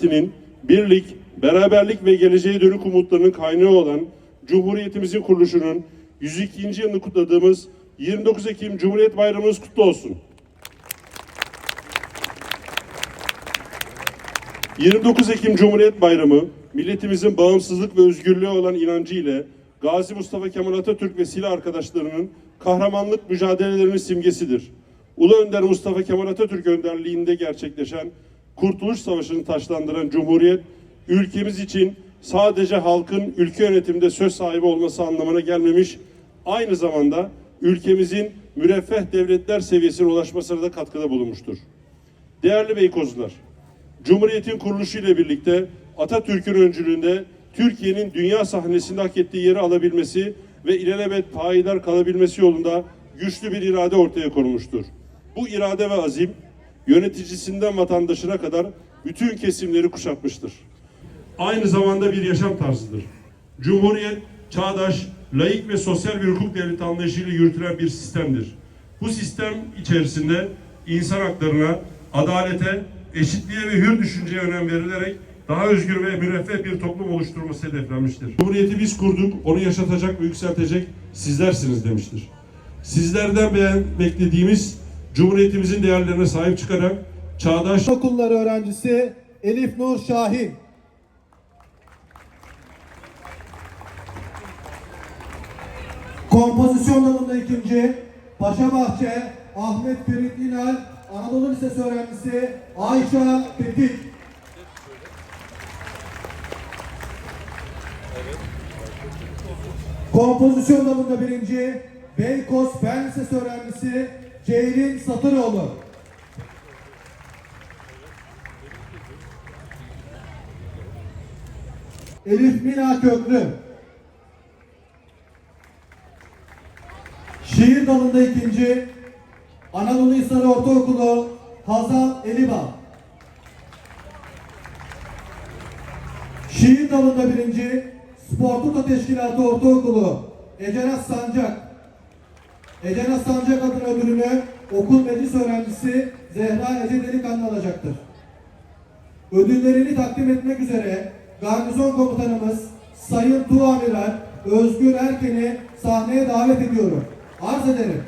milletinin birlik, beraberlik ve geleceğe dönük umutlarının kaynağı olan Cumhuriyetimizin kuruluşunun 102. yılını kutladığımız 29 Ekim Cumhuriyet Bayramımız kutlu olsun. 29 Ekim Cumhuriyet Bayramı, milletimizin bağımsızlık ve özgürlüğe olan inancı ile Gazi Mustafa Kemal Atatürk ve silah arkadaşlarının kahramanlık mücadelelerinin simgesidir. Ulu Önder Mustafa Kemal Atatürk önderliğinde gerçekleşen Kurtuluş Savaşı'nı taşlandıran Cumhuriyet, ülkemiz için sadece halkın ülke yönetiminde söz sahibi olması anlamına gelmemiş, aynı zamanda ülkemizin müreffeh devletler seviyesine ulaşmasına da katkıda bulunmuştur. Değerli Beykozlular, Cumhuriyetin kuruluşu ile birlikte Atatürk'ün öncülüğünde Türkiye'nin dünya sahnesinde hak ettiği yeri alabilmesi ve ilelebet payidar kalabilmesi yolunda güçlü bir irade ortaya konulmuştur. Bu irade ve azim yöneticisinden vatandaşına kadar bütün kesimleri kuşatmıştır. Aynı zamanda bir yaşam tarzıdır. Cumhuriyet, çağdaş, laik ve sosyal bir hukuk devleti anlayışıyla yürütülen bir sistemdir. Bu sistem içerisinde insan haklarına, adalete, eşitliğe ve hür düşünceye önem verilerek daha özgür ve müreffeh bir toplum oluşturulması hedeflenmiştir. Cumhuriyeti biz kurduk, onu yaşatacak ve yükseltecek sizlersiniz demiştir. Sizlerden beklediğimiz Cumhuriyetimizin değerlerine sahip çıkarak çağdaş Okulları öğrencisi Elif Nur Şahin. Kompozisyon dalında ikinci Paşabahçe Ahmet Ferit İnal Anadolu Lisesi öğrencisi Ayşe Tetik. Kompozisyon dalında birinci Beykoz Fen Lisesi öğrencisi Ceylin Satıroğlu. Elif Mina Köprü. Şiir dalında ikinci Anadolu Hisarı Ortaokulu Hazal Eliba. Şiir dalında birinci Sportuta Teşkilatı Ortaokulu Ecenaz Sancak. Ecenaz Sancak adına ödülünü okul meclis öğrencisi Zehra Ece Delikanlı alacaktır. Ödüllerini takdim etmek üzere Garnizon Komutanımız Sayın Tuğamiral Özgür Erken'i sahneye davet ediyorum. Arz ederim.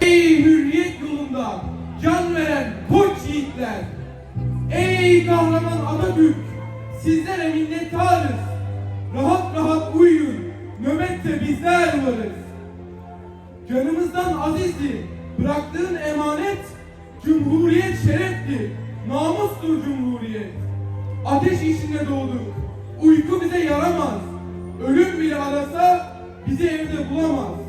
Ey hürriyet yolunda can veren yiğitler! Ey kahraman Atatürk! Sizlere minnettarız. Rahat rahat uyuyun. Nöbette bizler varız. Canımızdan azizdi. Bıraktığın emanet Cumhuriyet şereftir. Namustur Cumhuriyet. Ateş içinde doğduk. Uyku bize yaramaz. Ölüm bile arasa bizi evde bulamaz.